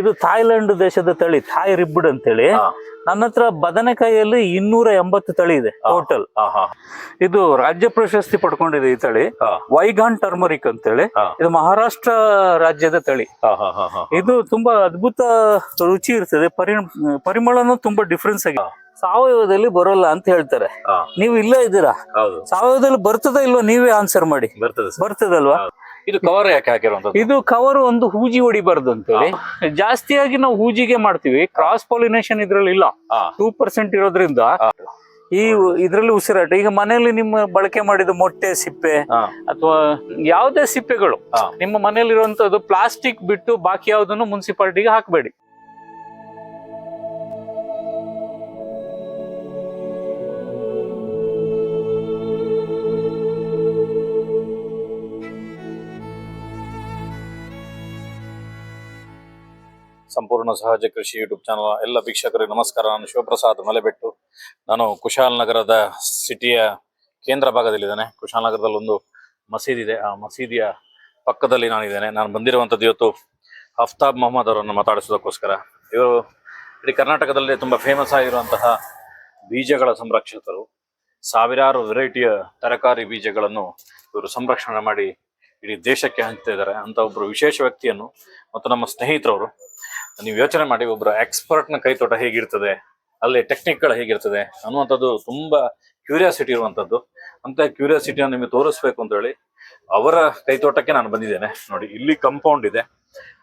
ಇದು ಥಾಯ್ಲೆಂಡ್ ದೇಶದ ತಳಿ ಥಾಯ್ ರಿಬ್ಡ್ ಅಂತೇಳಿ. ಹೇಳಿ ನನ್ನ ಹತ್ರ ಬದನೆಕಾಯಿಯಲ್ಲಿ ಇನ್ನೂರ ಎಂಬತ್ತು ತಳಿ ಇದೆ ಟೋಟಲ್ ಇದು ರಾಜ್ಯ ಪ್ರಶಸ್ತಿ ಪಡ್ಕೊಂಡಿದೆ ಈ ತಳಿ. ವೈಗಾನ್ ಟರ್ಮರಿಕ್ ಅಂತೇಳಿ. ಇದು ಮಹಾರಾಷ್ಟ್ರ ರಾಜ್ಯದ ತಳಿ. ಇದು ತುಂಬಾ ಅದ್ಭುತ ರುಚಿ ಇರ್ತದೆ ಪರಿ ಪರಿಮಳನೂ ತುಂಬಾ ಡಿಫ್ರೆನ್ಸ್ ಆಗಿದೆ ಸಾವಯವದಲ್ಲಿ ಬರೋಲ್ಲ ಅಂತ ಹೇಳ್ತಾರೆ. ನೀವು ಇಲ್ಲೇ ಇದ್ದೀರಾ? ಸಾವಯವದಲ್ಲಿ ಬರ್ತದ ಇಲ್ವಾ ನೀವೇ ಆನ್ಸರ್ ಮಾಡಿ. ಬರ್ತದಲ್ವಾ? ಇದು ಕವರ್ ಯಾಕೆ ಹಾಕಿರುವಂತದ್ದು ಇದು ಕವರ್ ಒಂದು ಹೂಜಿ ಹೊಡಿಬಾರ್ದು ಅಂತೇಳಿ ಜಾಸ್ತಿಯಾಗಿ ನಾವು ಹೂಜಿಗೆ ಮಾಡ್ತೀವಿ. ಕ್ರಾಸ್ ಪಾಲಿನೇಷನ್ ಇದ್ರಲ್ಲಿ ಇಲ್ಲ. ಟೂ ಪರ್ಸೆಂಟ್ ಇರೋದ್ರಿಂದ ಈ ಇದ್ರಲ್ಲಿ ಉಸಿರಾಟ. ಈಗ ಮನೆಯಲ್ಲಿ ನಿಮ್ಮ ಬಳಕೆ ಮಾಡಿದ ಮೊಟ್ಟೆ ಸಿಪ್ಪೆ ಅಥವಾ ಯಾವುದೇ ಸಿಪ್ಪೆಗಳು. ನಿಮ್ಮ ಮನೆಯಲ್ಲಿರುವಂತದ್ದು ಪ್ಲಾಸ್ಟಿಕ್ ಬಿಟ್ಟು ಬಾಕಿ ಯಾವುದನ್ನು ಮುನ್ಸಿಪಾಲಿಟಿಗೆ ಹಾಕಬೇಡಿ. ಸಂಪೂರ್ಣ ಸಹಜ ಕೃಷಿ ಯೂಟ್ಯೂಬ್ ಚಾನಲ್. ಎಲ್ಲ ವೀಕ್ಷಕರಿಗೆ ನಮಸ್ಕಾರ. ನಾನು ಶಿವಪ್ರಸಾದ್ ಮಲೆಬೆಟ್ಟು. ನಾನು ಕುಶಾಲನಗರದ ಸಿಟಿಯ ಕೇಂದ್ರ ಭಾಗದಲ್ಲಿದ್ದೇನೆ. ಕುಶಾಲನಗರದಲ್ಲಿ ಒಂದು ಮಸೀದಿ ಇದೆ. ಆ ಮಸೀದಿಯ ಪಕ್ಕದಲ್ಲಿ ನಾನಿದ್ದೇನೆ. ನಾನು ಬಂದಿರುವಂಥದ್ದು ಇವತ್ತು ಹಫ್ತಾಬ್ ಮೊಹಮ್ಮದ್ ಅವರನ್ನು ಮಾತಾಡಿಸೋದಕ್ಕೋಸ್ಕರ ಇವರು ಇಡೀ ಕರ್ನಾಟಕದಲ್ಲಿ ತುಂಬ ಫೇಮಸ್ ಆಗಿರುವಂತಹ ಬೀಜಗಳ ಸಂರಕ್ಷಕರು. ಸಾವಿರಾರು ವೆರೈಟಿಯ ತರಕಾರಿ ಬೀಜಗಳನ್ನು ಇವರು ಸಂರಕ್ಷಣೆ ಮಾಡಿ ಇಡೀ ದೇಶಕ್ಕೆ ಹಂಚ್ತಾ ಇದ್ದಾರೆ. ಅಂತ ಒಬ್ಬರು ವಿಶೇಷ ವ್ಯಕ್ತಿಯನ್ನು ಮತ್ತು ನಮ್ಮ ಸ್ನೇಹಿತರವರು ನೀವು ಯೋಚನೆ ಮಾಡಿ ಒಬ್ಬರ ಎಕ್ಸ್ಪರ್ಟ್ನ ಕೈತೋಟ ಹೇಗಿರ್ತದೆ, ಅಲ್ಲಿ ಟೆಕ್ನಿಕ್ಗಳು ಹೇಗಿರ್ತದೆ ಅನ್ನುವಂಥದ್ದು ತುಂಬಾ ಕ್ಯೂರಿಯಾಸಿಟಿ ಇರುವಂಥದ್ದು. ಅಂತ ಕ್ಯೂರಿಯಾಸಿಟಿಯನ್ನು ನಿಮಗೆ ತೋರಿಸ್ಬೇಕು ಅಂತ ಹೇಳಿ ಅವರ ಕೈತೋಟಕ್ಕೆ ನಾನು ಬಂದಿದ್ದೇನೆ. ನೋಡಿ, ಇಲ್ಲಿ ಕಂಪೌಂಡ್ ಇದೆ.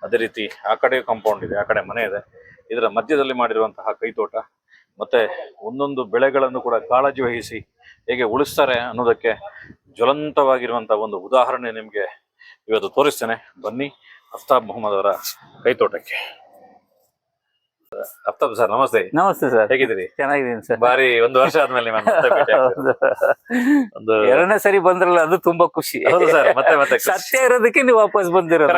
ಅದೇ ರೀತಿ ಆ ಕಡೆ ಕಾಂಪೌಂಡ್ ಇದೆ, ಆ ಕಡೆ ಮನೆ ಇದೆ. ಇದರ ಮಧ್ಯದಲ್ಲಿ ಮಾಡಿರುವಂತಹ ಕೈತೋಟ ಮತ್ತೆ ಒಂದೊಂದು ಬೆಳೆಗಳನ್ನು ಕೂಡ ಕಾಳಜಿ ವಹಿಸಿ ಹೇಗೆ ಉಳಿಸ್ತಾರೆ ಅನ್ನೋದಕ್ಕೆ ಜ್ವಲಂತವಾಗಿರುವಂಥ ಒಂದು ಉದಾಹರಣೆ ನಿಮಗೆ ಇವತ್ತು ತೋರಿಸ್ತೇನೆ. ಬನ್ನಿ, ಅಫ್ತಾಬ್ ಮೊಹಮ್ಮದ್ ಅವರ ಕೈತೋಟಕ್ಕೆ ಅಫ್ತಾಬ್ ಸರ್ ನಮಸ್ತೆ. ನಮಸ್ತೆ ಸರ್. ಹೇಗಿದ್ದೀರಿ? ಚೆನ್ನಾಗಿದ್ದೀನಿ ಸರ್. ಬಾರಿ ಒಂದು ವರ್ಷ ಆದ್ಮೇಲೆ ಒಂದು ಎರಡನೇ ಸರಿ ಬಂದ್ರಲ್ಲ ಅದು ತುಂಬಾ ಖುಷಿ. ಹೌದು ಸರ್ ಮತ್ತೆ ಮತ್ತೆ. ಸತ್ಯ ಇರೋದಕ್ಕೆ ನೀವು ವಾಪಸ್ ಬಂದಿರೋದು.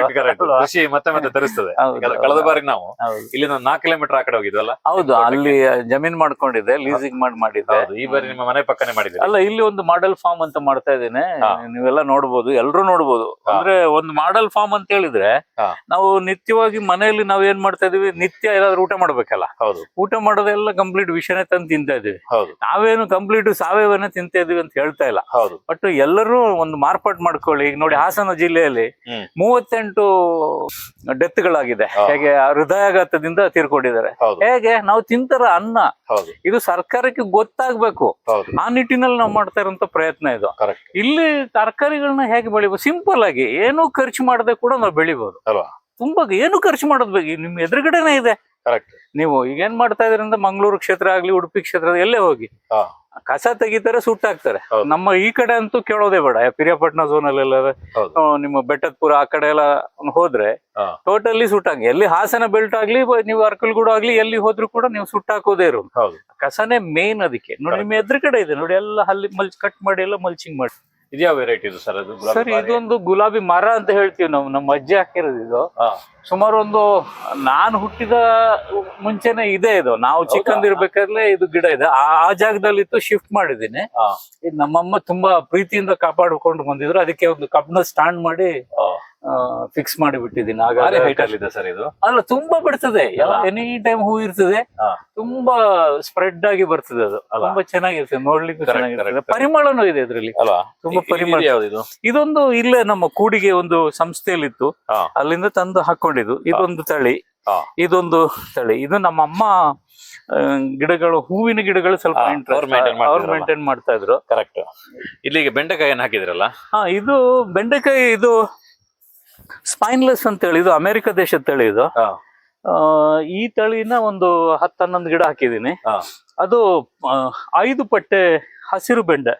ಖುಷಿ ಮತ್ತೆ ಮತ್ತೆ ತರಿಸ್ತದೆ. ಕಳೆದ- ಬಾರಿ ನಾವು ಇಲ್ಲಿ ಇಲ್ಲಿಂದ ನಾಲ್ಕು ಕಿಲೋಮೀಟರ್ ಆ ಕಡೆ ಹೋಗಿದ್ವಲ್ಲ? ಹೌದು ಅಲ್ಲಿ ಜಮೀನ್ ಮಾಡ್ಕೊಂಡಿದ್ದೆ ಲೀಸಿಂಗ್ ಮಾಡಿ ಮಾಡಿದ್ದೆ. ಈ ಬಾರಿ ನಿಮ್ಮ ಮನೆ ಪಕ್ಕನೆ ಮಾಡಿದ್ರೆ ಅಲ್ಲ ಇಲ್ಲಿ ಒಂದು ಮಾಡೆಲ್ ಫಾರ್ಮ್ ಅಂತ ಮಾಡ್ತಾ ಇದೀನಿ ಹಾ. ನೀವೆಲ್ಲ ನೋಡ್ಬೋದು ಎಲ್ಲರೂ ನೋಡ್ಬೋದು. ಅಂದ್ರೆ ಒಂದು ಮಾಡೆಲ್ ಫಾರ್ಮ್ ಅಂತ ಹೇಳಿದ್ರೆ ನಾವು ನಿತ್ಯವಾಗಿ ಮನೆಯಲ್ಲಿ ನಾವ್ ಏನ್ ಮಾಡ್ತಾ ಇದೀವಿ ನಿತ್ಯ ಏನಾದ್ರು ಊಟ ಮಾಡ್ಬೇಕಲ್ಲ. ಹೌದು. ಊಟ ಮಾಡೋದೆಲ್ಲ ಕಂಪ್ಲೀಟ್ ವಿಷಯನೇ ತಂದು ತಿಂತಾ ಇದೀವಿ ಹೌದು. ನಾವೇನು ಕಂಪ್ಲೀಟ್ ಸಾವಯವನ ತಿಂತಾ ಇದೀವಿ ಅಂತ ಹೇಳ್ತಾ ಇಲ್ಲ. ಹೌದು. ಬಟ್ ಎಲ್ಲರೂ ಒಂದು ಮಾರ್ಪಾಟ್ ಮಾಡ್ಕೊಳ್ಳಿ. ಈಗ ನೋಡಿ ಹಾಸನ ಜಿಲ್ಲೆಯಲ್ಲಿ. ಮೂವತ್ತೆಂಟು ಡೆತ್ಗಳಾಗಿದೆ. ಹೇಗೆ ಹೃದಯಾಘಾತದಿಂದ ತೀರ್ಕೊಂಡಿದ್ದಾರೆ. ಹೇಗೆ? ನಾವು ತಿಂತಾರ ಅನ್ನ. ಇದು ಸರ್ಕಾರಕ್ಕೆ ಗೊತ್ತಾಗ್ಬೇಕು. ಆ ನಿಟ್ಟಿನಲ್ಲಿ ನಾವು ಮಾಡ್ತಾ ಇರುವಂತ ಪ್ರಯತ್ನ ಇದು. ಇಲ್ಲಿ ತರಕಾರಿಗಳನ್ನ ಹೇಗೆ ಬೆಳಿಬಹುದು ಸಿಂಪಲ್ ಆಗಿ ಏನು ಖರ್ಚು ಮಾಡದೆ ಕೂಡ ನಾವು ಬೆಳಿಬಹುದು ಅಲ್ವಾ? ತುಂಬಾ ಏನು ಖರ್ಚು ಮಾಡೋದ್ ಬೇಕು. ನಿಮ್ ಎದುರುಗಡೆನೆ ಇದೆ. ಕರೆಕ್ಟ್ ನೀವು ಈಗ ಏನ್ ಮಾಡ್ತಾ ಇದ್ರಿಂದ ಮಂಗಳೂರು ಕ್ಷೇತ್ರ ಆಗ್ಲಿ ಉಡುಪಿ ಕ್ಷೇತ್ರ ಎಲ್ಲೇ ಹೋಗಿ. ಕಸ ತೆಗಿತಾರೆ ಸುಟ್ಟಾಕ್ತಾರೆ. ನಮ್ಮ ಈ ಕಡೆ ಅಂತೂ ಕೇಳೋದೇ ಬೇಡ. ಪಿರಿಯಾಪಟ್ಟಣ ಝೋನ್ ಅಲ್ಲಿ ಎಲ್ಲ ನಿಮ್ಮ ಬೆಟ್ಟದಪುರ ಆ ಕಡೆ ಎಲ್ಲ ಹೋದ್ರೆ ಟೋಟಲಿ ಸುಟ್ಟಾಗಿ ಎಲ್ಲಿ ಹಾಸನ ಬೆಲ್ಟ್ ಆಗ್ಲಿ ನೀವು ಅರ್ಕಲ್ಗೂಡ ಆಗ್ಲಿ ಎಲ್ಲಿ ಹೋದ್ರು ಕೂಡ ನೀವು ಸುಟ್ಟಾಕೋದೇ ಇರು ಕಸನೇ ಮೇನ್ ಅದಕ್ಕೆ. ನೋಡಿ ನಿಮ್ಮ ಎದುರುಗಡೆ ಇದೆ. ನೋಡಿ ಎಲ್ಲ ಅಲ್ಲಿ ಮಲ್ಚ್ ಕಟ್ ಮಾಡಿ ಎಲ್ಲ ಮಲ್ಚಿಂಗ್ ಮಾಡಿ. ಇದ್ಯಾವ ವೆರೈಟಿ ಇದು ಸರ್ ಅದು ಗುಲಾಬಿ ಸರ್? ಇದೊಂದು ಗುಲಾಬಿ ಮರ ಅಂತ ಹೇಳ್ತೀವಿ ನಾವು ನಮ್ಮ ಅಜ್ಜಿ ಹಾಕಿರೋದು ಇದು. ಹಾ. ಸುಮಾರು ಒಂದು ನಾನು ಹುಟ್ಟಿದ ಮುಂಚೆನೆ ಇದೆ ಇದು. ನಾವು ಚಿಕ್ಕಂದಿರ್ಬೇಕಾದ್ರೆ ಇದು ಗಿಡ ಇದೆ. ಆ ಆ ಜಾಗದಲ್ಲಿ ಇತ್ತು ಶಿಫ್ಟ್ ಮಾಡಿದ್ದೀನಿ. ಹಾ. ಇದು ನಮ್ಮಮ್ಮ ತುಂಬಾ ಪ್ರೀತಿಯಿಂದ ಕಾಪಾಡಿಕೊಂಡು ಬಂದಿದ್ರು. ಅದಕ್ಕೆ ಒಂದು ಕಬ್ಬನ ಸ್ಟ್ಯಾಂಡ್ ಮಾಡಿ ಹಾ. ಫಿಕ್ಸ್ ಮಾಡಿ ಬಿಟ್ಟಿದ್ದೀನಿ. ಇದೆ ಸರ್ ಇದು. ಅಲ್ಲ ತುಂಬಾ ಬಿಡ್ತದೆ? ಎನಿ ಟೈಮ್ ಹೂ ಇರ್ತದೆ. ತುಂಬಾ ಸ್ಪ್ರೆಡ್ ಆಗಿ ಬರ್ತದೆ ಅದು. ತುಂಬಾ ಚೆನ್ನಾಗಿರ್ತದೆ ನೋಡ್ಲಿಕ್ಕೆ ಚೆನ್ನಾಗಿರ್ತದೆ ಪರಿಮಳನೂ ಇದೆ ಇದ್ರಲ್ಲಿ. ತುಂಬಾ ಪರಿಮಳ. ಇದು? ಯಾವ್ದು ಇದೊಂದು ಇಲ್ಲೇ ನಮ್ಮ ಕೂಡಿಗೆ ಒಂದು ಸಂಸ್ಥೆಯಲ್ಲಿತ್ತು. ಅಲ್ಲಿಂದ ತಂದು ಹಾಕೊಂಡಿದ್ದು. ಇದೊಂದು ತಳಿ. ಇದೊಂದು ತಳಿ. ಇದು ನಮ್ಮ ಅಮ್ಮ ಗಿಡಗಳು ಹೂವಿನ ಗಿಡಗಳು ಸ್ವಲ್ಪ. ಅವ್ರು. ಮೇಂಟೈನ್ ಮಾಡ್ತಾ ಇದ್ರು. ಕರೆಕ್ಟ್ ಇಲ್ಲಿಗೆ ಬೆಂಡೆಕಾಯಿ ಹಾಕಿದ್ರಲ್ಲ? ಹಾ ಇದು ಬೆಂಡೆಕಾಯಿ ಇದು ಸ್ಪೈನ್ಲೆಸ್ ಅಂತ ಹೇಳಿದ್ದು ಅಮೆರಿಕ ದೇಶದ ತಳಿ ಇದು ಆ, ಈ ತಳಿನ ಒಂದು ಹತ್ತು ಹನ್ನೊಂದು ಗಿಡ ಹಾಕಿದ್ದೀನಿ. ಅದು ಐದು ಪಟ್ಟೆ ಹಸಿರು ಬೆಂಡೆ.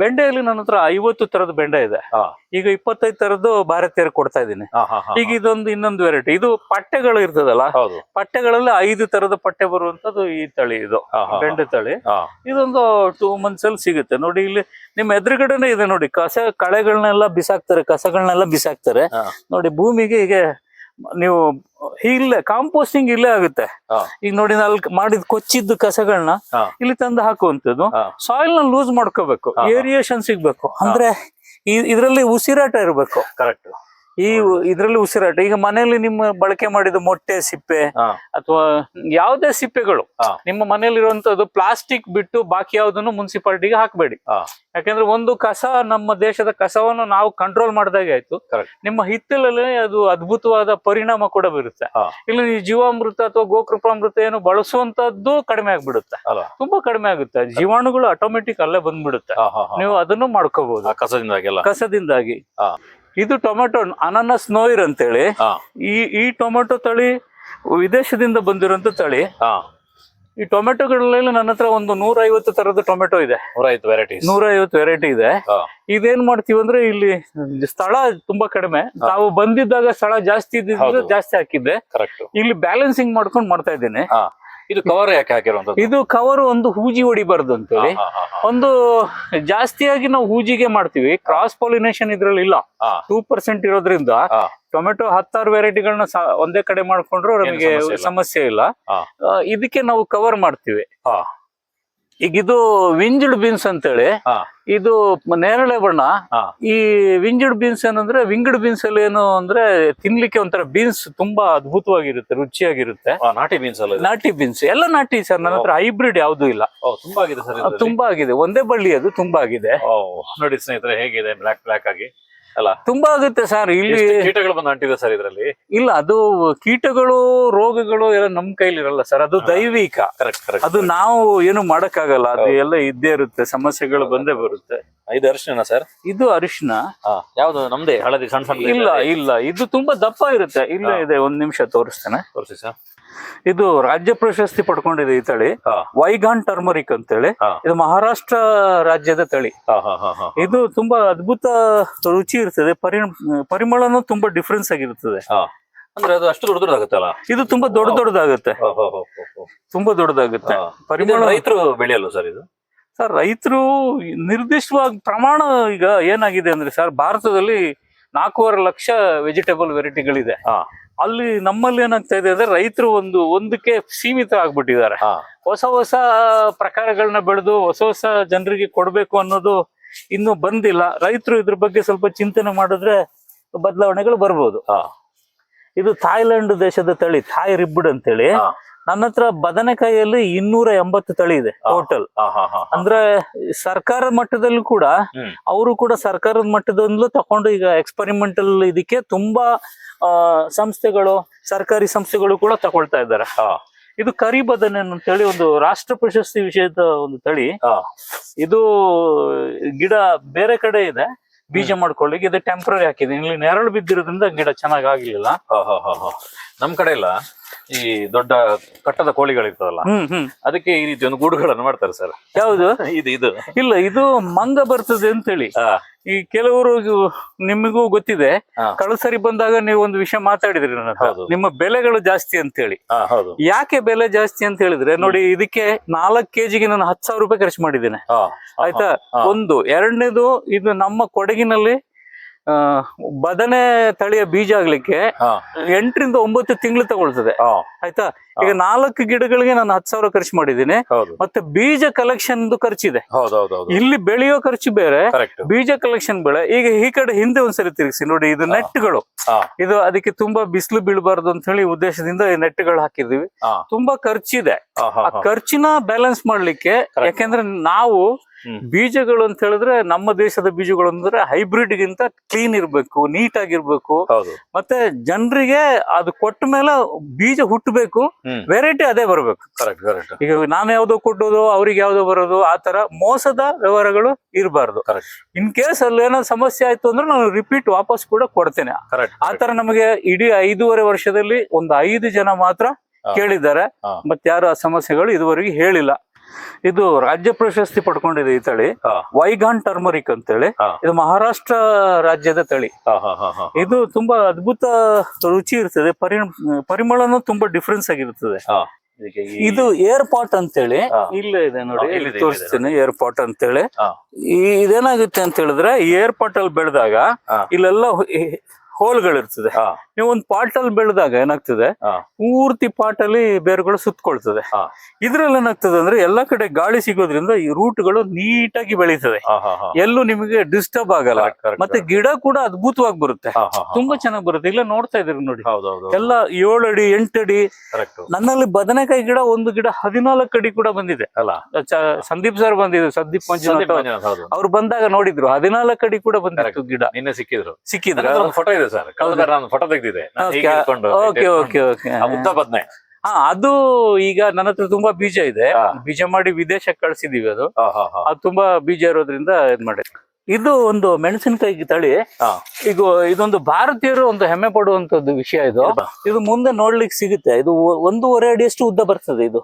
ಬೆಂಡೆಯಲ್ಲಿ ನನ್ನ ಹತ್ರ ಐವತ್ತು ತರದ ಬೆಂಡೆ ಇದೆ. ಈಗ ಇಪ್ಪತ್ತೈದು ತರದ್ದು ಭಾರತೀಯರು ಕೊಡ್ತಾ ಇದ್ದೀನಿ. ಈಗ ಇದೊಂದು ಇನ್ನೊಂದು ವೆರೈಟಿ ಇದು ಪಟ್ಟೆಗಳು ಇರ್ತದಲ್ಲ ಪಟ್ಟೆಗಳಲ್ಲಿ ಐದು ತರದ ಪಟ್ಟೆ ಬರುವಂತದ್ದು ಈ ತಳಿ ಇದು ಬೆಂಡೆ ತಳಿ. ಇದೊಂದು ಟೂ ಮಂತ್ಸ್ ಅಲ್ಲಿ ಸಿಗುತ್ತೆ. ನೋಡಿ ಇಲ್ಲಿ ನಿಮ್ಮ ಎದುರುಗಡೆನೆ ಇದೆ ನೋಡಿ ಕಸ ಕಳೆಗಳನ್ನೆಲ್ಲ ಬಿಸಾಕ್ತಾರೆ ಕಸಗಳನ್ನೆಲ್ಲ ಬಿಸಾಕ್ತಾರೆ. ನೋಡಿ ಭೂಮಿಗೆ ಹೀಗೆ ನೀವು ಇಲ್ಲೇ ಕಾಂಪೋಸ್ಟಿಂಗ್ ಇಲ್ಲೇ ಆಗುತ್ತೆ. ಈಗ ನೋಡಿ ಅಲ್ಲಿ ಮಾಡಿದ ಕೊಚ್ಚಿದ್ದು ಕಸಗಳನ್ನ ಇಲ್ಲಿ ತಂದು ಹಾಕುವಂಥದ್ದು. ಸಾಯಿಲ್ನ ಲೂಸ್ ಮಾಡ್ಕೋಬೇಕು. ಏರಿಯೇಷನ್ ಸಿಗ್ಬೇಕು. ಅಂದ್ರೆ ಇದ್ರಲ್ಲಿ ಉಸಿರಾಟ ಇರಬೇಕು. ಕರೆಕ್ಟ್ ಈ ಇದ್ರಲ್ಲಿ ಉಸಿರಾಟ. ಈಗ ಮನೆಯಲ್ಲಿ ನಿಮ್ಮ ಬಳಕೆ ಮಾಡಿದ ಮೊಟ್ಟೆ ಸಿಪ್ಪೆ ಅಥವಾ ಯಾವುದೇ ಸಿಪ್ಪೆಗಳು ನಿಮ್ಮ ನಿಮ್ಮ ಮನೆಯಲ್ಲಿರುವಂತದ್ದು ಪ್ಲಾಸ್ಟಿಕ್ ಬಿಟ್ಟು ಬಾಕಿ ಯಾವುದನ್ನು ಮುನ್ಸಿಪಾಲಿಟಿಗೆ ಹಾಕಬೇಡಿ. ಯಾಕಂದ್ರೆ ಒಂದು ಕಸ ನಮ್ಮ ದೇಶದ ಕಸವನ್ನು ನಾವು ಕಂಟ್ರೋಲ್ ಮಾಡಿದಾಗೆ ಆಯ್ತು. ನಿಮ್ಮ ಹಿತ್ತಲಲ್ಲಿ ಅದು ಅದ್ಭುತವಾದ ಪರಿಣಾಮ ಕೂಡ ಬೀರುತ್ತೆ. ಇಲ್ಲಿ ಜೀವಾಮೃತ ಅಥವಾ ಗೋಕೃಪಾಮೃತ ಏನು ಬಳಸುವಂತದ್ದು ಕಡಿಮೆ ಆಗ್ಬಿಡುತ್ತೆ. ತುಂಬಾ ಕಡಿಮೆ ಆಗುತ್ತೆ. ಜೀವಾಣುಗಳು ಆಟೋಮೆಟಿಕ್ ಅಲ್ಲೇ ಬಂದ್ಬಿಡುತ್ತೆ. ನೀವು ಅದನ್ನು ಮಾಡ್ಕೋಬಹುದು ಕಸದಿಂದಾಗಿ ಕಸದಿಂದಾಗಿ. ಇದು ಟೊಮೆಟೊ ಅನಾನಸ್ ನೋಯಿರ್ ಅಂತೇಳಿ. ಹೇಳಿ ಈ ಈ ಟೊಮೆಟೊ ತಳಿ ವಿದೇಶದಿಂದ ಬಂದಿರುವಂತ ತಳಿ. ಈ ಟೊಮೆಟೊಗಳಲ್ಲಿ ನನ್ನ ಹತ್ರ ಒಂದು ನೂರ ಐವತ್ತು ತರದ ಟೊಮೆಟೊ ಇದೆ. ನೂರ ಐದು ವೆರೈಟೀಸ್ ನೂರ ಐವತ್ತು ವೆರೈಟಿ ಇದೆ ಇದೇನ್ ಮಾಡ್ತೀವಿ ಅಂದ್ರೆ ಇಲ್ಲಿ ಸ್ಥಳ ತುಂಬಾ ಕಡಿಮೆ. ತಾವು ಬಂದಿದ್ದಾಗ ಸ್ಥಳ ಜಾಸ್ತಿ ಇದ್ದಿದ್ದು ಜಾಸ್ತಿ ಹಾಕಿದ್ದೆ. ಇಲ್ಲಿ ಬ್ಯಾಲೆನ್ಸಿಂಗ್ ಮಾಡ್ಕೊಂಡು ಮಾಡ್ತಾ ಇದ್ದೀನಿ. ಇದು ಕವರ್ ಯಾಕೆ ಹಾಕಿರುವಂತದ್ದು ಇದು ಕವರ್ ಒಂದು ಹೂಜಿ ಹೊಡಿಬಾರ್ದು ಅಂತೇಳಿ. ಒಂದು ಜಾಸ್ತಿಯಾಗಿ ನಾವು ಹೂಜಿಗೆ ಮಾಡ್ತೀವಿ. ಕ್ರಾಸ್ ಪಾಲಿನೇಷನ್ ಇದ್ರಲ್ಲಿ ಇಲ್ಲ. ಟೂ ಪರ್ಸೆಂಟ್ ಇರೋದ್ರಿಂದ ಟೊಮೆಟೊ ಹತ್ತಾರು ವೆರೈಟಿಗಳನ್ನ ಒಂದೇ ಕಡೆ ಮಾಡ್ಕೊಂಡ್ರು ನಮಗೆ ಸಮಸ್ಯೆ ಇಲ್ಲ. ಇದಕ್ಕೆ ನಾವು ಕವರ್ ಮಾಡ್ತೀವಿ. ಈಗ ಇದು ವಿಂಜ್ಡ್ ಬೀನ್ಸ್ ಅಂತೇಳಿ. ಇದು ನೇರಳೆ ಬಣ್ಣ. ಈ ವಿಂಜ್ಡ್ ಬೀನ್ಸ್ ಏನಂದ್ರೆ ವಿಂಗಡ್ ಬೀನ್ಸ್ ಅಲ್ಲಿ ಏನು ಅಂದ್ರೆ ತಿನ್ಲಿಕ್ಕೆ ಒಂಥರ ಬೀನ್ಸ್ ತುಂಬಾ ಅದ್ಭುತವಾಗಿರುತ್ತೆ ರುಚಿಯಾಗಿರುತ್ತೆ. ನಾಟಿ ಬೀನ್ಸ್ ಅಲ್ಲ ನಾಟಿ ಬೀನ್ಸ್. ಎಲ್ಲ ನಾಟಿ ಸರ್ ನನ್ನ ಹತ್ರ ಹೈಬ್ರಿಡ್ ಯಾವ್ದು ಇಲ್ಲ. ತುಂಬಾ ಆಗಿದೆ ಸರ್ ತುಂಬಾ ಆಗಿದೆ ಒಂದೇ ಬಳ್ಳಿ ಅದು ತುಂಬಾ ಆಗಿದೆ ನೋಡಿ ಸ್ನೇಹಿತರೆ ಹೇಗಿದೆ? ಬ್ಲಾಕ್ ಬ್ಲಾಕ್ ಆಗಿ. ಅಲ್ಲ? ತುಂಬಾ ಆಗುತ್ತೆ ಸರ್ ಇಲ್ಲಿ ಕೀಟಗಳು ಬಂದು ಅಂಟಿದೆ ಸರ್ ಇದರಲ್ಲಿ? ಇಲ್ಲ ಅದು ಕೀಟಗಳು ರೋಗಗಳು ಎಲ್ಲ ನಮ್ ಕೈಲಿ ಇರಲ್ಲ ಸರ್ ಅದು ದೈವಿಕ. ಅದು ನಾವು ಏನು ಮಾಡಕ್ಕಾಗಲ್ಲ ಅದು ಎಲ್ಲ ಇದ್ದೇ ಇರುತ್ತೆ ಸಮಸ್ಯೆಗಳು ಬಂದೇ ಬರುತ್ತೆ. ಐದು ಅರಿಶಿನ ಸರ್? ಇದು ಅರಿಶಿನ ಯಾವ್ದು ನಮ್ದೇ ಹಳದಿ ಸಣ್ಣ ಸಣ್ಣ ಇಲ್ಲ ಇಲ್ಲ ಇದು ತುಂಬಾ ದಪ್ಪ ಇರುತ್ತೆ. ಇಲ್ಲ ಇದೆ ಒಂದ್ ನಿಮಿಷ ತೋರಿಸ್ತೇನೆ. ತೋರಿಸಿ ಸರ್. ಇದು ರಾಜ್ಯ ಪ್ರಶಸ್ತಿ ಪಡ್ಕೊಂಡಿದೆ ಈ ತಳಿ. ವೈಗಾನ್ ಟರ್ಮರಿಕ್ ಅಂತೇಳಿ. ಇದು ಮಹಾರಾಷ್ಟ್ರ ರಾಜ್ಯದ ತಳಿ. ಇದು ತುಂಬಾ ಅದ್ಭುತ ರುಚಿ ಇರ್ತದೆ. ಪರಿ ಪರಿಮಳನೂ ತುಂಬಾ ಡಿಫ್ರೆನ್ಸ್ ಆಗಿರ್ತದೆ. ಅಂದ್ರೆ ಅದು ಅಷ್ಟು ದೊಡ್ಡ ದೊಡ್ಡದಾಗುತ್ತಲ್ಲ? ಇದು ತುಂಬಾ ದೊಡ್ಡ ದೊಡ್ಡದಾಗುತ್ತೆ. ತುಂಬಾ ದೊಡ್ಡದಾಗುತ್ತೆ. ಪರಿಮಳ ರೈತರು ಬೆಳೆಯಲ್ಲ ಸರ್ ಇದು? ಸರ್ ರೈತರು ನಿರ್ದಿಷ್ಟವಾಗಿ ಪ್ರಮಾಣ ಈಗ ಏನಾಗಿದೆ ಅಂದ್ರೆ ಸರ್ ಭಾರತದಲ್ಲಿ ನಾಲ್ಕೂವರೆ ಲಕ್ಷ ವೆಜಿಟೇಬಲ್ ವೆರೈಟಿಗಳಿದೆ ಅಲ್ಲಿ ನಮ್ಮಲ್ಲಿ ಏನಾಗ್ತಾ ಇದೆ ಅಂದ್ರೆ ರೈತರು ಒಂದು ಒಂದಕ್ಕೆ ಸೀಮಿತ ಆಗ್ಬಿಟ್ಟಿದ್ದಾರೆ ಹೊಸ ಹೊಸ ಪ್ರಕಾರಗಳನ್ನ ಬೆಳೆದು ಹೊಸ ಹೊಸ ಜನರಿಗೆ ಕೊಡ್ಬೇಕು ಅನ್ನೋದು ಇನ್ನು ಬಂದಿಲ್ಲ. ರೈತರು ಇದ್ರ ಬಗ್ಗೆ ಸ್ವಲ್ಪ ಚಿಂತನೆ ಮಾಡಿದ್ರೆ ಬದಲಾವಣೆಗಳು ಬರ್ಬೋದು. ಇದು ಥಾಯ್ಲೆಂಡ್ ದೇಶದ ತಳಿ ಥಾಯ್ ರಿಬ್ಬಡ್ ಅಂತೇಳಿ. ನನ್ನ ಹತ್ರ ಬದನೆಕಾಯಿಯಲ್ಲಿ ಇನ್ನೂರ ಎಂಬತ್ತು ತಳಿ ಇದೆ. ಟೋಟಲ್ ಅಂದ್ರೆ ಸರ್ಕಾರ ಮಟ್ಟದಲ್ಲೂ ಕೂಡ ಅವರು ಕೂಡ ಸರ್ಕಾರದ ಮಟ್ಟದಲ್ಲೂ ತಕೊಂಡು ಈಗ ಎಕ್ಸ್ಪರಿಮೆಂಟಲ್ ಇದಕ್ಕೆ ತುಂಬಾ ಸಂಸ್ಥೆಗಳು ಸರ್ಕಾರಿ ಸಂಸ್ಥೆಗಳು ಕೂಡ ತಗೊಳ್ತಾ ಇದ್ದಾರೆ. ಹಾ ಇದು ಕರಿ ಬದನೆ ಅಂತೇಳಿ ಒಂದು ರಾಷ್ಟ್ರ ಪ್ರಶಸ್ತಿ ವಿಷಯದ ಒಂದು ತಳಿ. ಇದು ಗಿಡ ಬೇರೆ ಕಡೆ ಇದೆ ಬೀಜ ಮಾಡ್ಕೊಳ್ಳಿ ಇದು ಟೆಂಪ್ರರಿ ಹಾಕಿದೆ. ಇಲ್ಲಿ ನೆರಳು ಬಿದ್ದಿರೋದ್ರಿಂದ ಗಿಡ ಚೆನ್ನಾಗಿ ಆಗ್ಲಿಲ್ಲ ನಮ್ ಕಡೆ ಎಲ್ಲ ಈ ದೊಡ್ಡ ಕಟ್ಟದ ಕೋಳಿಗಳಿರ್ತದಲ್ಲ ಅದಕ್ಕೆ ಈ ರೀತಿ ಒಂದು ಗೂಡುಗಳನ್ನು ಮಾಡ್ತಾರೆ ಸರ್. ಯಾವುದು? ಇದು ಇದು. ಇಲ್ಲ ಇದು ಮಂಗ ಬರ್ತದೆ ಅಂತೇಳಿ. ಹೇಳಿ ಈ ಕೆಲವರು ನಿಮಗೂ ಗೊತ್ತಿದೆ. ಕಳಸರಿ ಬಂದಾಗ ನೀವು ಒಂದು ವಿಷಯ ಮಾತಾಡಿದ್ರಿ. ನಿಮ್ಮ ಬೆಲೆಗಳು ಜಾಸ್ತಿ ಅಂತ ಹೇಳಿ ಯಾಕೆ ಬೆಲೆ ಜಾಸ್ತಿ ಅಂತ ಹೇಳಿದ್ರೆ ನೋಡಿ ಇದಕ್ಕೆ ನಾಲ್ಕು ಕೆಜಿಗೆ ನಾನು ಹತ್ತು ಸಾವಿರ ರೂಪಾಯಿ ಖರ್ಚು ಮಾಡಿದ್ದೇನೆ. ಆಯ್ತಾ? ಒಂದು ಎರಡನೇದು ಇದು ನಮ್ಮ ಕೊಡಗಿನಲ್ಲಿ ಬದನೆ ತಳಿಯ ಬೀಜ ಆಗ್ಲಿಕ್ಕೆ ಎಂಟರಿಂದ ಒಂಬತ್ತು ತಿಂಗಳು ತಗೊಳ್ತದೆ. ಆಯ್ತಾ? ಈಗ ನಾಲ್ಕು ಗಿಡಗಳಿಗೆ ನಾನು ಹತ್ತು ಸಾವಿರ ಖರ್ಚು ಮಾಡಿದ್ದೀನಿ. ಮತ್ತೆ ಬೀಜ ಕಲೆಕ್ಷನ್ ಖರ್ಚಿದೆ. ಇಲ್ಲಿ ಬೆಳೆಯೋ ಖರ್ಚು ಬೇರೆ ಬೀಜ ಕಲೆಕ್ಷನ್ ಬೆಳೆ. ಈಗ ಈ ಕಡೆ ಹಿಂದೆ ಒಂದ್ಸರಿ ತಿರುಗಿಸಿ ನೋಡಿ ಇದು ನೆಟ್ಗಳು. ಇದು ಅದಕ್ಕೆ ತುಂಬಾ ಬಿಸಿಲು ಬೀಳಬಾರ್ದು ಅಂತ ಹೇಳಿ ಉದ್ದೇಶದಿಂದ ಈ ನೆಟ್ಗಳು ಹಾಕಿದೀವಿ ತುಂಬಾ ಖರ್ಚಿದೆ. ಆ ಖರ್ಚಿನ ಬ್ಯಾಲೆನ್ಸ್ ಮಾಡ್ಲಿಕ್ಕೆ. ಯಾಕೆಂದ್ರೆ ನಾವು. ಬೀಜಗಳು ಅಂತ ಹೇಳಿದ್ರೆ ನಮ್ಮ ದೇಶದ ಬೀಜಗಳು ಅಂದ್ರೆ ಹೈಬ್ರಿಡ್ ಗಿಂತ ಕ್ಲೀನ್ ಇರ್ಬೇಕು ನೀಟ್ ಆಗಿರ್ಬೇಕು ಮತ್ತೆ ಜನರಿಗೆ ಅದು ಕೊಟ್ಟ ಮೇಲೆ ಬೀಜ ಹುಟ್ಟಬೇಕು ವೆರೈಟಿ ಅದೇ ಬರಬೇಕು. ಕರೆಕ್ಟ್ ಕರೆಕ್ಟ್ ಈಗ ನಾನು ಯಾವ್ದೋ ಕೊಟ್ಟೋದು ಅವ್ರಿಗೆ ಯಾವ್ದೋ ಬರೋದು ಆ ತರ ಮೋಸದ ವ್ಯವಹಾರಗಳು ಇರಬಾರ್ದು. ಕರೆಕ್ಟ್ ಇನ್ ಕೇಸ್ ಅಲ್ಲಿ ಏನೋ ಸಮಸ್ಯೆ ಆಯ್ತು ಅಂದ್ರೆ ನಾನು ರಿಪೀಟ್ ವಾಪಸ್ ಕೂಡ ಕೊಡ್ತೇನೆ. ಆ ತರ ನಮಗೆ ಇಡೀ ಐದೂವರೆ ವರ್ಷದಲ್ಲಿ ಒಂದು ಐದು ಜನ ಮಾತ್ರ ಕೇಳಿದ್ದಾರೆ. ಮತ್ತೆ ಯಾರು ಆ ಸಮಸ್ಯೆಗಳು ಇದುವರೆಗೆ ಹೇಳಿಲ್ಲ. ಇದು ರಾಜ್ಯ ಪ್ರಶಸ್ತಿ ಪಡ್ಕೊಂಡಿದೆ ಈ ತಳಿ ವೈಗಾನ್ ಟರ್ಮರಿಕ್ ಅಂತೇಳಿ. ಇದು ಮಹಾರಾಷ್ಟ್ರ ರಾಜ್ಯದ ತಳಿ. ಹಾ ಹಾ ಹಾ ಹಾ ಇದು ತುಂಬಾ ಅದ್ಭುತ ರುಚಿ ಇರ್ತದೆ. ಪರಿಮಳನು ಪರಿಮಳನೂ ತುಂಬಾ ಡಿಫ್ರೆನ್ಸ್ ಆಗಿರ್ತದೆ. ಇದು ಏರ್ ಪಾಟ್ ಅಂತೇಳಿ. ಇಲ್ಲ ಇಲ್ಲೇ ಇದೆ ನೋಡಿ ಇಲ್ಲಿ ತೋರಿಸ್ತೀನಿ ಏರ್ ಪಾಟ್ ಅಂತೇಳಿ. ಇದೇನಾಗುತ್ತೆ ಅಂತ ಹೇಳಿದ್ರೆ ಏರ್ ಪಾಟ್ ಅಲ್ಲಿ ಬೆಳೆದಾಗ. ಇಲ್ಲೆಲ್ಲ ಹೋಲ್ಗಳಿರ್ತದೆ. ಹಾ. ನೀವು ಒಂದು ಪಾಟ್ ಅಲ್ಲಿ ಬೆಳೆದಾಗ ಏನಾಗ್ತದೆ? ಪೂರ್ತಿ ಪಾಟ್ ಅಲ್ಲಿ ಬೇರುಗಳು ಸುತ್ತಕೊಳ್ತದೆ ಇದ್ರಲ್ಲಿ ಏನಾಗ್ತದೆ ಅಂದ್ರೆ ಎಲ್ಲಾ ಕಡೆ ಗಾಳಿ ಸಿಗೋದ್ರಿಂದ ಈ ರೂಟ್ಗಳು ನೀಟಾಗಿ ಬೆಳೀತದೆ. ಎಲ್ಲೂ ನಿಮಗೆ ಡಿಸ್ಟರ್ಬ್ ಆಗಲ್ಲ. ಮತ್ತೆ ಗಿಡ ಕೂಡ ಅದ್ಭುತವಾಗಿ ಬರುತ್ತೆ. ತುಂಬಾ ಚೆನ್ನಾಗಿ ಬರುತ್ತೆ. ಇಲ್ಲ ನೋಡ್ತಾ ಇದ್ರಿ ನೋಡಿ. ಎಲ್ಲ ಏಳು ಅಡಿ ಎಂಟು ಅಡಿ. ನನ್ನಲ್ಲಿ ಬದನೆಕಾಯಿ ಗಿಡ ಒಂದು ಗಿಡ ಹದಿನಾಲ್ಕು ಅಡಿ ಕೂಡ ಬಂದಿದೆ. ಅಲ್ಲ? ಸಂದೀಪ್ ಸರ್ ಬಂದಿದ್ರು. ಸಂದೀಪ್ ಮಂಜುನಾಥ್ ಅವ್ರು. ಬಂದಾಗ ನೋಡಿದ್ರು. ಹದಿನಾಲ್ಕು ಅಡಿ ಕೂಡ ಬಂದಿತ್ತು ಗಿಡ. ಸಿಕ್ಕಿದ್ರು. ಸಿಕ್ಕಿದ್ರೆ. ಫೋಟೋ ಇದೆ. ಸರ್. ಕಳೆದ ನಾನು ಫೋಟೋ ತೆಗ್ದಿದೆ ಓಕೆ ಓಕೆ ಓಕೆ ಉದ್ದ ಬದ್ನೆ ಹಾ ಅದು ಈಗ ನನ್ನ ಹತ್ರ ತುಂಬಾ ಬೀಜ ಇದೆ. ಬೀಜ ಮಾಡಿ ವಿದೇಶಕ್ಕೆ ಕಳ್ಸಿದೀವಿ ಅದು. ಅದು ತುಂಬಾ ಬೀಜ ಇರೋದ್ರಿಂದ ಇದ್ ಮಾಡಿ ಇದು ಒಂದು ಮೆಣಸಿನಕಾಯಿ ತಳಿ. ಈಗ ಇದೊಂದು ಭಾರತೀಯರು ಒಂದು ಹೆಮ್ಮೆ ಪಡುವಂತದ್ದು ವಿಷಯ ಇದು. ಇದು ಮುಂದೆ ನೋಡ್ಲಿಕ್ಕೆ ಸಿಗುತ್ತೆ. ಇದು ಒಂದೂವರೆ ಅಡಿಯಷ್ಟು ಉದ್ದ ಬರ್ತದೆ ಇದು.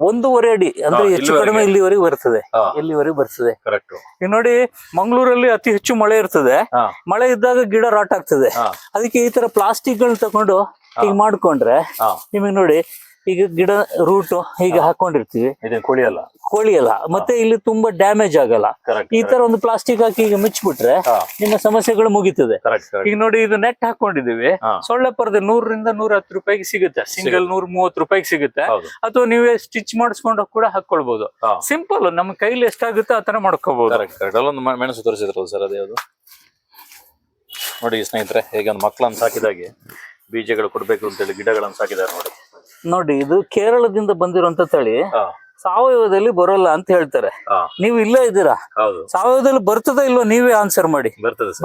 ಒಂದೂವರೆ ಅಡಿ ಅಂದ್ರೆ ಹೆಚ್ಚು. ಕಡಿಮೆ ಇಲ್ಲಿವರೆಗೆ ಬರ್ತದೆ. ಇಲ್ಲಿವರೆಗೆ ಬರ್ತದೆ. ಕರೆಕ್ಟ್ ಈಗ ನೋಡಿ ಮಂಗಳೂರಲ್ಲಿ ಅತಿ ಹೆಚ್ಚು ಮಳೆ ಇರ್ತದೆ. ಮಳೆ ಇದ್ದಾಗ ಗಿಡ ರಾಟ್ ಆಗ್ತದೆ. ಅದಕ್ಕೆ ಈ ತರ ಪ್ಲಾಸ್ಟಿಕ್ ಗಳನ್ನ ತಕೊಂಡು ಈಗ ಮಾಡ್ಕೊಂಡ್ರೆ ನಿಮಗೆ ನೋಡಿ ಈಗ ಗಿಡ ರೂಟ್ ಈಗ ಹಾಕೊಂಡಿರ್ತೀವಿ. ಕುಳಿ ಅಲ್ಲ ಮತ್ತೆ ಇಲ್ಲಿ ತುಂಬಾ ಡ್ಯಾಮೇಜ್ ಆಗಲ್ಲ. ಈ ತರ ಒಂದು ಪ್ಲಾಸ್ಟಿಕ್ ಹಾಕಿ ಈಗ ಮುಚ್ಚಿಬಿಟ್ರೆ ನಿಮ್ಮ ಸಮಸ್ಯೆಗಳು ಮುಗೀತದೆ. ಈಗ ನೋಡಿ ಇದು ನೆಟ್ ಹಾಕೊಂಡಿದೀವಿ ಸೊಳ್ಳೆ ಪರದೆ ನೂರರಿಂದ ನೂರ ಹತ್ತು ರೂಪಾಯಿಗೆ ಸಿಗುತ್ತೆ. ಸಿಂಗಲ್ ನೂರ ಮೂವತ್ತು ರೂಪಾಯಿಗೆ ಸಿಗುತ್ತೆ. ಅಥವಾ ನೀವೇ ಸ್ಟಿಚ್ ಮಾಡಿಸ್ಕೊಂಡು ಕೂಡ ಹಾಕೊಳ್ಬಹುದು ಸಿಂಪಲ್ ನಮ್ಮ ಕೈಲಿ ಎಷ್ಟಾಗುತ್ತೋ ಆತರ ತರ ಮಾಡ್ಕೋಬಹುದು ಮೆಣಸು ತೋರಿಸಿದ್ರಲ್ಲ ಸರ್ ಅದೇ ನೋಡಿ ಸ್ನೇಹಿತರೆ ಹೇಗೆ ಒಂದು ಮಕ್ಕಳನ್ನು ಸಾಕಿದಾಗೆ ಬೀಜಗಳು ಕೊಡ್ಬೇಕು ಅಂತೇಳಿ ಗಿಡಗಳನ್ನು ಸಾಕಿದ್ದಾರೆ ನೋಡಿ. ನೋಡಿ ಇದು ಕೇರಳದಿಂದ ಬಂದಿರುವಂತ ತಳಿ ಸಾವಯವದಲ್ಲಿ ಬರೋಲ್ಲ ಅಂತ ಹೇಳ್ತಾರೆ. ನೀವು ಇಲ್ಲೇ ಇದ್ದೀರಾ? ಸಾವಯವದಲ್ಲಿ ಬರ್ತದ ಇಲ್ವಾ ನೀವೇ ಆನ್ಸರ್ ಮಾಡಿ.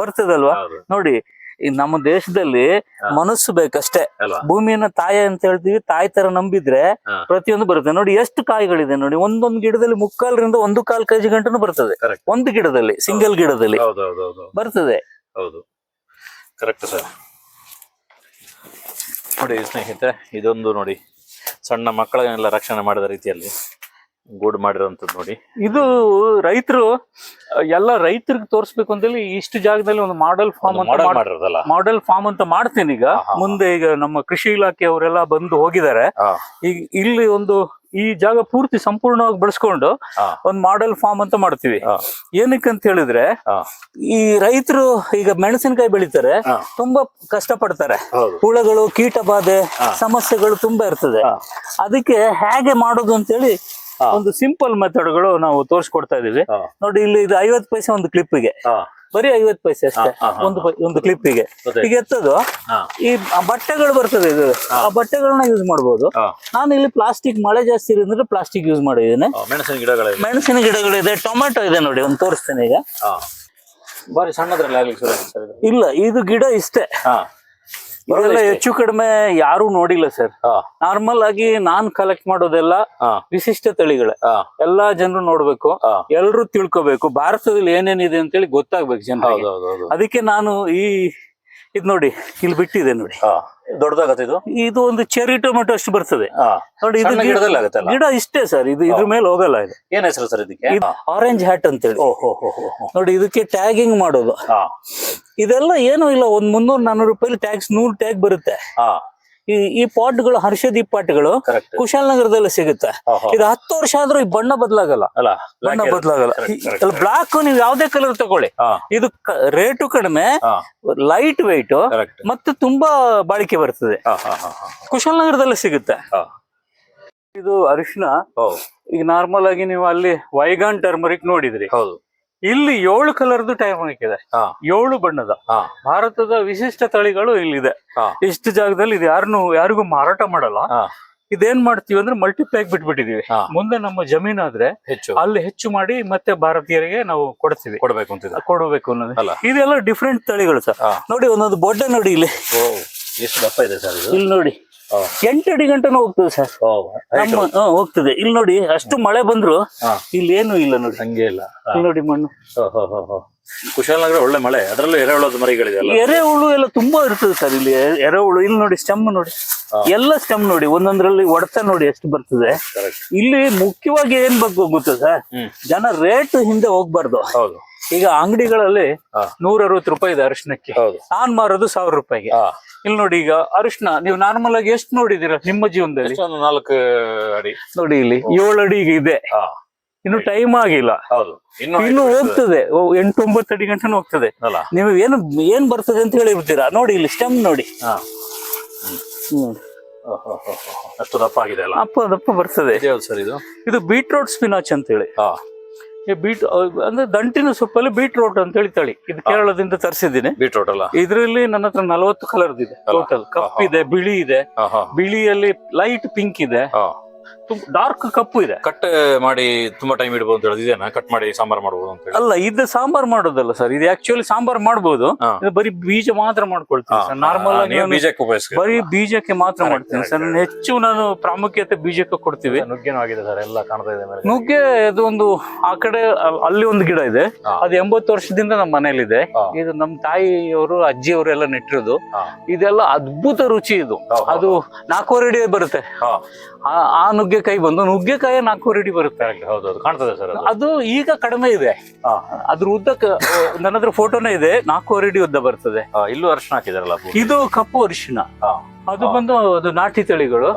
ಬರ್ತದಲ್ವಾ? ನೋಡಿ ಈ ನಮ್ಮ ದೇಶದಲ್ಲಿ. ಮನಸ್ಸು ಬೇಕಷ್ಟೇ. ಭೂಮಿಯನ್ನ ತಾಯಿ ಅಂತ ಹೇಳ್ತೀವಿ ತಾಯಿ ತರ ನಂಬಿದ್ರೆ ಪ್ರತಿಯೊಂದು ಬರುತ್ತೆ. ನೋಡಿ ಎಷ್ಟು ಕಾಯಿಗಳಿದೆ ನೋಡಿ ಒಂದೊಂದು ಗಿಡದಲ್ಲಿ ಮುಕ್ಕಾಲರಿಂದ ಒಂದು ಕಾಲ್ ಕೆಜಿ ಗಂಟನು ಬರ್ತದೆ. ಒಂದು ಗಿಡದಲ್ಲಿ ಸಿಂಗಲ್ ಗಿಡದಲ್ಲಿ ಬರ್ತದೆ. ಹೌದು. Correct sir. ನೋಡಿ ಸ್ನೇಹಿತರೆ ಇದೊಂದು ನೋಡಿ ಸಣ್ಣ ಮಕ್ಕಳನ್ನೆಲ್ಲ ರಕ್ಷಣೆ ಮಾಡಿದ ರೀತಿಯಲ್ಲಿ ಗೂಡು ಮಾಡಿರೋಂಥದ್ದು ನೋಡಿ. ಇದು ರೈತರು ಎಲ್ಲ ರೈತರಿಗೆ ತೋರಿಸ್ಬೇಕು ಅಂತೇಳಿ ಇಷ್ಟು ಜಾಗದಲ್ಲಿ ಒಂದು ಮಾಡೆಲ್ ಫಾರ್ಮ್ ಅಂತ ಮಾಡೆಲ್ ಮಾಡಿರೋದಲ್ಲ? ಮಾಡೆಲ್ ಫಾರ್ಮ್ ಅಂತ ಮಾಡ್ತೀನಿ ಈಗ. ಮುಂದೆ ಈಗ ನಮ್ಮ ಕೃಷಿ ಇಲಾಖೆ ಅವರೆಲ್ಲ ಬಂದು ಹೋಗಿದ್ದಾರೆ. ಈಗ ಇಲ್ಲಿ ಒಂದು ಈ ಜಾಗ ಪೂರ್ತಿ ಸಂಪೂರ್ಣವಾಗಿ ಬಳಸ್ಕೊಂಡು ಒಂದು ಮಾಡೆಲ್ ಫಾರ್ಮ್ ಅಂತ ಮಾಡ್ತೀವಿ. ಏನಕ್ಕೆ ಅಂತ ಹೇಳಿದ್ರೆ ಈ ರೈತರು ಈಗ ಮೆಣಸಿನಕಾಯಿ ಬೆಳಿತಾರೆ. ತುಂಬಾ ಕಷ್ಟ ಪಡ್ತಾರೆ ಹುಳಗಳು ಕೀಟ ಬಾಧೆ ಸಮಸ್ಯೆಗಳು ತುಂಬಾ ಇರ್ತದೆ. ಅದಕ್ಕೆ ಹೇಗೆ ಮಾಡೋದು ಅಂತ ಹೇಳಿ ಒಂದು ಸಿಂಪಲ್ ಮೆಥಡ್ಗಳು ನಾವು ತೋರಿಸ್ಕೊಡ್ತಾ ಇದೀವಿ ನೋಡಿ ಇಲ್ಲಿ ಇದು ಐವತ್ ಪೈಸೆ ಒಂದು ಕ್ಲಿಪ್ಪಿಗೆ ಹಾ. ಬರೀ ಐವತ್ ಪೈಸೆ ಅಷ್ಟೇ ಒಂದು ಒಂದು ಕ್ಲಿಪ್ಪಿಗೆ ಗೆ ಈಗ ಎತ್ತದು ಈ ಬಟ್ಟೆಗಳು ಬರ್ತದೆ ಇದು. ಆ ಬಟ್ಟೆಗಳನ್ನ ಯೂಸ್ ಮಾಡ್ಬೋದು. ಹಾ. ನಾನು ಇಲ್ಲಿ ಪ್ಲಾಸ್ಟಿಕ್ ಮಳೆ ಜಾಸ್ತಿ ಇರೋದ್ರೆ ಪ್ಲಾಸ್ಟಿಕ್ ಯೂಸ್ ಮಾಡಿದ್ದೀನಿ. ಮೆಣಸಿನ ಗಿಡಗಳು ಮೆಣಸಿನ ಗಿಡಗಳಿದೆ ಟೊಮೆಟೊ ಇದೆ ನೋಡಿ ಒಂದು ತೋರಿಸ್ತೇನೆ ಈಗ. ಬಾರಿ ಸಣ್ಣದ್ರಲ್ಲಿ ಆಗ್ಲಿಕ್ಕೆ ಇಲ್ಲ ಇದು ಗಿಡ ಇಷ್ಟೇ. ಇದೆಲ್ಲ ಹೆಚ್ಚು ಕಡಿಮೆ ಯಾರು ನೋಡಿಲ್ಲ ಸರ್. ನಾರ್ಮಲ್ ಆಗಿ ನಾನ್ ಕಲೆಕ್ಟ್ ಮಾಡೋದೆಲ್ಲ ವಿಶಿಷ್ಟ ತಳಿಗಳೇ. ಎಲ್ಲಾ ಜನರು ನೋಡ್ಬೇಕು. ಎಲ್ರು ತಿಳ್ಕೊಬೇಕು. ಭಾರತದಲ್ಲಿ ಏನೇನಿದೆ ಅಂತೇಳಿ ಗೊತ್ತಾಗ್ಬೇಕು ಜನ ಅದಕ್ಕೆ ನಾನು ಈ ಇದ್ ನೋಡಿ ಇಲ್ಲಿ ಬಿಟ್ಟಿದೆ ನೋಡಿ. ದೊಡ್ಡದಾಗತ್ತೆ ಇದು? ಇದು ಒಂದು ಚೆರಿ ಟೊಮೆಟೊ ಅಷ್ಟು ಬರ್ತದೆ. ನೋಡಿ ಇದು ಗಿಡ- ಗಿಡದಲ್ಲಿ ಆಗತ್ತಲ್ಲ? ಗಿಡ ಇಷ್ಟೇ ಸರ್ ಇದು ಇದ್ರ ಮೇಲೆ ಹೋಗಲ್ಲ ಇದು. ಏನ್ ಹೆಸರು ಸರ್ ಇದಕ್ಕೆ? ಆರೆಂಜ್ ಹ್ಯಾಟ್ ಅಂತ ಹೇಳಿ ನೋಡಿ ಇದಕ್ಕೆ ಟ್ಯಾಗಿಂಗ್ ಮಾಡೋದು. ಇದೆಲ್ಲ ಏನು ಇಲ್ಲ ಒಂದ್ ಮುನ್ನೂರ್ ನಾನೂರು ರೂಪಾಯಿ ಟ್ಯಾಕ್ಸ್ ನೂರ್ ಟ್ಯಾಗ್ ಬರುತ್ತೆ. ಹಾ. ಈ ಈ ಪಾಟ್ಗಳು ಹರ್ಷದೀಪ್ ಪಾಟ್ಗಳು ಕುಶಾಲ್ ಕುಶಾಲನಗರದಲ್ಲಿ ಸಿಗುತ್ತೆ. ಇದು ಹತ್ತು ವರ್ಷ ಆದ್ರೂ ಈ ಬಣ್ಣ ಬದಲಾಗಲ್ಲ. ಅಲ್ಲ ಬಣ್ಣ ಬದಲಾಗಲ್ಲ. ಬ್ಲಾಕ್ ನೀವು ಯಾವ್ದೇ ಕಲರ್ ತಗೊಳ್ಳಿ. ಇದು ರೇಟು ಕಡಿಮೆ ಲೈಟ್ ವೈಟ್ ಮತ್ತೆ ತುಂಬಾ ಬಾಳಿಕೆ ಬರ್ತದೆ. ಕುಶಾಲನಗರದಲ್ಲಿ ಸಿಗುತ್ತೆ. ಇದು ಅರಿಶಿನ. ಈಗ ನಾರ್ಮಲ್ ಆಗಿ ನೀವು ಅಲ್ಲಿ ವೈಗಾನ್ ಟರ್ಮರಿಕ್ ನೋಡಿದ್ರಿ. ಹೌದು. ಇಲ್ಲಿ ಏಳು ಕಲರ್ದು ಟೈಮ್ ಹಾಕಿದೆ. ಏಳು ಬಣ್ಣದ. ಭಾರತದ ವಿಶಿಷ್ಟ ತಳಿಗಳು ಇಲ್ಲಿದೆ. ಇಷ್ಟು ಜಾಗದಲ್ಲಿ ಇದು ಯಾರನ್ನು ಯಾರಿಗೂ ಮಾರಾಟ ಮಾಡಲ್ಲ. ಇದೇನ್ ಮಾಡ್ತೀವಿ ಅಂದ್ರೆ ಮಲ್ಟಿಪ್ಲೈಕ್ ಬಿಟ್ಬಿಟ್ಟಿದೀವಿ. ಮುಂದೆ ನಮ್ಮ ಜಮೀನಾದ್ರೆ ಹೆಚ್ಚು. ಅಲ್ಲಿ ಹೆಚ್ಚು ಮಾಡಿ ಮತ್ತೆ ಭಾರತೀಯರಿಗೆ ನಾವು ಕೊಡ್ತೀವಿ. ಕೊಡ್ಬೇಕು ಅಂತ ಕೊಡಬೇಕು ಅನ್ನೋದು. ಅಲ್ಲ. ಇದೆಲ್ಲ ಡಿಫ್ರೆಂಟ್ ತಳಿಗಳು ಸರ್. ನೋಡಿ ಒಂದೊಂದು ಬೊಡ್ಡೆ ನೋಡಿ ಇಲ್ಲಿ. ಎಷ್ಟು ದಪ್ಪ ಇದೆ ಸರ್ ಇಲ್ಲಿ ನೋಡಿ. ಎಂಟು ಅಡಿ ಗಂಟನೂ ಹೋಗ್ತದೆ ಸರ್. ನಮ್ಮ ಹೋಗ್ತದೆ. ಇಲ್ಲಿ ನೋಡಿ ಅಷ್ಟು ಮಳೆ ಬಂದ್ರು ಇಲ್ಲಿ ಏನು ಇಲ್ಲ ನೋಡಿ. ಹಂಗೆ ಇಲ್ಲ. ನೋಡಿ ಮಣ್ಣು. ಕುಶಾಲನಗರ ಒಳ್ಳೆ ಮಳೆ ಅದರಲ್ಲೂ ಎರೆಹುಳದ ಮರಿಗಳಿದೆ ಎರೆಹುಳು ಎಲ್ಲ ತುಂಬಾ ಇರ್ತದೆ ಸರ್ ಇಲ್ಲಿ. ಎರೆಹುಳು ಇಲ್ಲಿ ನೋಡಿ ಸ್ಟೆಮ್ ನೋಡಿ. ಎಲ್ಲ ಸ್ಟೆಮ್ ನೋಡಿ. ಒಂದೊಂದ್ರಲ್ಲಿ ಹೊಡೆತ ನೋಡಿ ಎಷ್ಟು ಬರ್ತದೆ. ಇಲ್ಲಿ ಮುಖ್ಯವಾಗಿ ಏನ್ ಬಗ್ಗೆ ಗೊತ್ತಾ ಸರ್? ಜನ ರೇಟ್ ಹಿಂದೆ ಹೋಗ್ಬಾರ್ದು. ಹೌದು. ಈಗ ಅಂಗಡಿಗಳಲ್ಲಿ. ನೂರ ಅರವತ್ತು ರೂಪಾಯಿ ಇದೆ ಅರಿಶಿನಕ್ಕೆ ನಾನ್ ಮಾರೋದು ಸಾವಿರ ರೂಪಾಯಿಗೆ. ಇಲ್ಲಿ ನೋಡಿ ಈಗ ಅರಿಶಿನ ನೀವು ನಾರ್ಮಲ್ ಆಗಿ ಎಷ್ಟು ನೋಡಿದಿರ ನಿಮ್ಮ ಜೀವನದಲ್ಲಿ? ನಾಲ್ಕು ಅಡಿ. ನೋಡಿ ಇಲ್ಲಿ ಏಳು ಅಡಿ ಇದೆ. ಇನ್ನು ಟೈಮ್ ಆಗಿಲ್ಲ. ಹೌದು. ಇನ್ನು ಹೋಗ್ತದೆ. ಎಂಟು ಒಂಬತ್ತು ಅಡಿ ಗಂಟೆ ಹೋಗ್ತದೆ. ಅಲ್ಲ. ನೀವು ಏನು ಏನ್ ಬರ್ತದೆ ಅಂತ ಹೇಳಿ ಬಿಡ್ತೀರಾ ನೋಡಿ ಇಲ್ಲಿ ಸ್ಟೆಮ್ ನೋಡಿ. ಅಷ್ಟು ದಪ್ಪ ಆಗಿದೆ ಅಲ್ಲ? ಅಪ್ಪ ದಪ್ಪ ಬರ್ತದೆ. ಸರ್ ಇದು? ಇದು ಬೀಟ್ರೋಟ್ ಸ್ಪಿನಾಚ್ ಅಂತ ಹೇಳಿ ಬೀಟ್ ಅಂದ್ರೆ ದಂಟಿನ ಸೊಪ್ಪಲ್ಲಿ ಬೀಟ್ರೋಟ್ ಅಂತ ಹೇಳಿ ತಳಿ. ಇದು ಕೇರಳದಿಂದ ತರಿಸಿದ್ದೀನಿ. ಬೀಟ್ರೋಟ್ ಅಲ್ಲ? ಇದ್ರಲ್ಲಿ ನನ್ನ ಹತ್ರ ನಲವತ್ತು ಕಲರ್ ಇದೆ. ಟೋಟಲ್ ಕಪ್ ಇದೆ ಬಿಳಿ ಇದೆ. ಬಿಳಿಯಲ್ಲಿ ಲೈಟ್ ಪಿಂಕ್ ಇದೆ. ಡಾರ್ಕ್ ಕಪ್ಪು ಇದೆ. ಕಟ್ ಮಾಡಿ ತುಂಬಾ ಟೈಮ್ ಇಡಬಹುದು ಅಂತ ಹೇಳಿ ಇದೇನಾ? ಕಟ್ ಮಾಡಿ ಸಾಂಬಾರ್ ಮಾಡಬಹುದು ಅಂತ ಹೇಳಿ. ಅಲ್ಲ ಇದು ಸಾಂಬಾರ್ ಮಾಡೋದಲ್ಲ ಸರ್ ಇದು ಆಕ್ಚುಲಿ ಸಾಂಬಾರ್ ಮಾಡಬಹುದು ಹಾ. ಇದು ಬರೀ ಬೀಜ ಮಾತ್ರ ಮಾಡ್ಕೊಳ್ತೀನಿ ಸರ್ ನಾರ್ಮಲ್ ನೀವು ಬೀಜಕ್ಕೆ ಉಪಯೋಗಿಸ್ತೀರಿ. ಬರೀ ಬೀಜಕ್ಕೆ ಮಾತ್ರ ಮಾಡ್ತೀನಿ ಸರ್ ನಾನು ಹೆಚ್ಚು ನಾನು ಪ್ರಾಮುಖ್ಯತೆ ಬೀಜಕ್ಕೆ ಕೊಡ್ತೀವಿ. ನುಗ್ಗೆನೂ ಆಗಿದೆ ಸರ್ ಎಲ್ಲ ಕಾಣ್ತಾ ಇದೆ ಮೇಲೆ. ನುಗ್ಗೆ ಅದು ಒಂದು ಆ ಕಡೆ ಅಲ್- ಅಲ್ಲಿ ಒಂದು ಗಿಡ ಇದೆ. ಹಾ. ಅದು ಎಂಬತ್ತು ವರ್ಷದಿಂದ ನಮ್ಮ ಮನೇಲಿ ಇದೆ ಇದು ನಮ್ಮ ತಾಯಿಯವರು ಅಜ್ಜಿಯವರು ಎಲ್ಲ ನೆಟ್ಟಿರೋದು. ಹಾ. ಇದೆಲ್ಲ ಅದ್ಭುತ ರುಚಿ ಇದು. ಹಾ, ಹಾ, ಅದು ನಾಲ್ಕೂವರೆ ಅಡಿ ಬರುತ್ತೆ. ಹಾ. ಆ- ಆ ನುಗ್ಗೆಕಾಯಿ ಬಂದು ನುಗ್ಗೆಕಾಯಿ ನಾಲ್ಕೂವರೆ ಅಡಿ ಬರುತ್ತೆ. ಹೌದು ಅದು ಕಾಣ್ತದೆ ಸರ್ ಅದು. ಈಗ ಕಡಿಮೆ ಇದೆ. ಅದ್ರ ಉದ್ದಕ್ಕೆ ನನ್ನ ಹತ್ರ ಫೋಟೋನೇ ಇದೆ. ನಾಲ್ಕೂವರೆ ಅಡಿ ಉದ್ದ ಬರ್ತದೆ. ಇಲ್ಲೂ ಅರ್ಶನ ಹಾಕಿದಾರಲ್ಲ ಇದು ಕಪ್ಪು ಅರಿಶಿನ ಅದು ಬಂದು ಅದು ನಾಟಿ ತಳಿಗಳು.